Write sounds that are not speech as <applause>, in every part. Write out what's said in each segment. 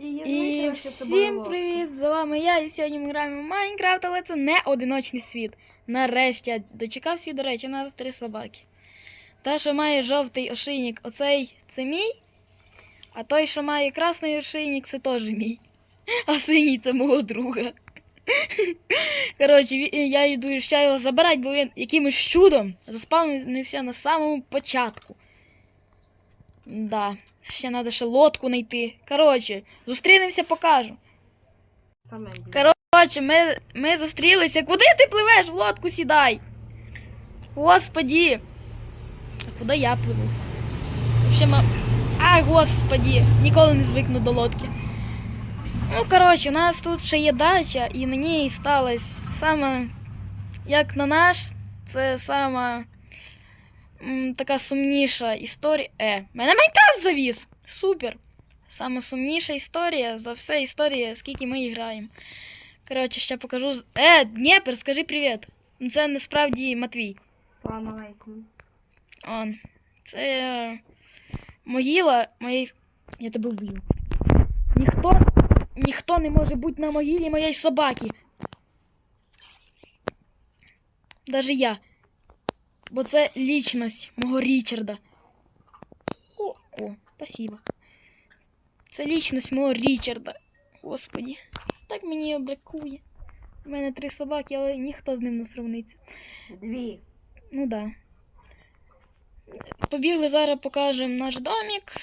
І всім привіт! З вами я. І сьогодні ми граємо в Майнкрафт, але це не одиночний світ. Нарешті я дочекався, до речі, у нас три собаки. Та, що має жовтий ошийник, оцей це мій. А той, що має красний ошийник, це теж мій. А синій це мого друга. Коротше, я йду ще його забирати, бо він якимось чудом заспавнився на самому початку. Да. Ще треба ще лодку знайти. Коротше, зустрінемося, покажу. Коротше, ми, ми зустрілися. Куди ти пливеш? В лодку сідай. Господі. А куди я пливу? Вообще, ма... Ай, господі, ніколи не звикну до лодки. Ну, коротше, у нас тут ще є дача, і на ній сталося саме, як на наш, це сама м, така сумніша історія. Е, мене Майнкрафт завіз! Супер! Саме сумніша історія за все історія, скільки ми і граємо. Коротше, ще покажу. з- Е, Дніпр, скажи привіт. Це насправді Матвій. Салам алейкум. Он. Це е, могила моєї. Я тебе вб'ю. Ніхто. Ніхто не може бути на могилі моєї собаки. Даже я. Бо це лічність мого Річарда. О, о, спасибо. Це лічність мого Річарда. Господі. Так мені обракує. У мене три собаки, але ніхто з ним не сравниться. Дві. Ну да. Побігли зараз покажемо наш домик.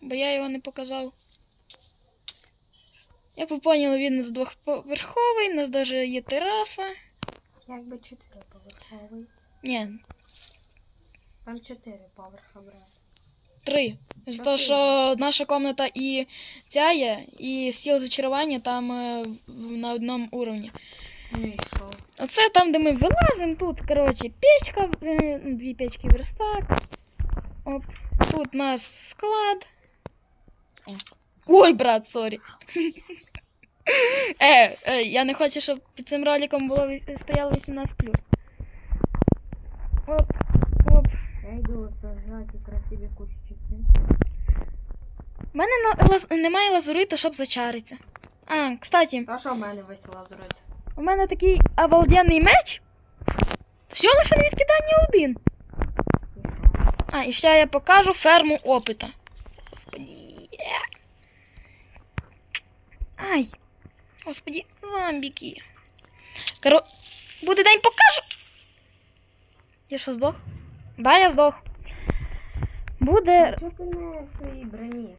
Бо я його не показав. Як ви поняли, він у нас двохповерховий, у нас навіть є тераса. Якби чотириповерховий. Ні, Там чотири поверха брат. три. З того, Окей. що наша комната і ця є, і стіл зачарування там е, на одному уровні. Ну і що? Оце там, де ми вилазимо, тут, коротше, печка, е, дві печки верстак. Оп. Тут наш склад. О. Ой, брат, сорі. <laughs> Е, е, я не хочу, щоб під цим роликом було віс- стояло 18 Оп, оп. Я йду сажати красиві кущики. У мене на, лаз, немає лазуриту, щоб зачаритися. А, кстати, А що в мене весь лазурит? у мене такий обалденний меч. Все лише на відкидання один. А, і ще я покажу ферму опита. Господи. Ай. Господи, зомбіки. Коро... Буде день покажу. Я що здох? Да, я здох. Буде. Чого ти не в своїй броні?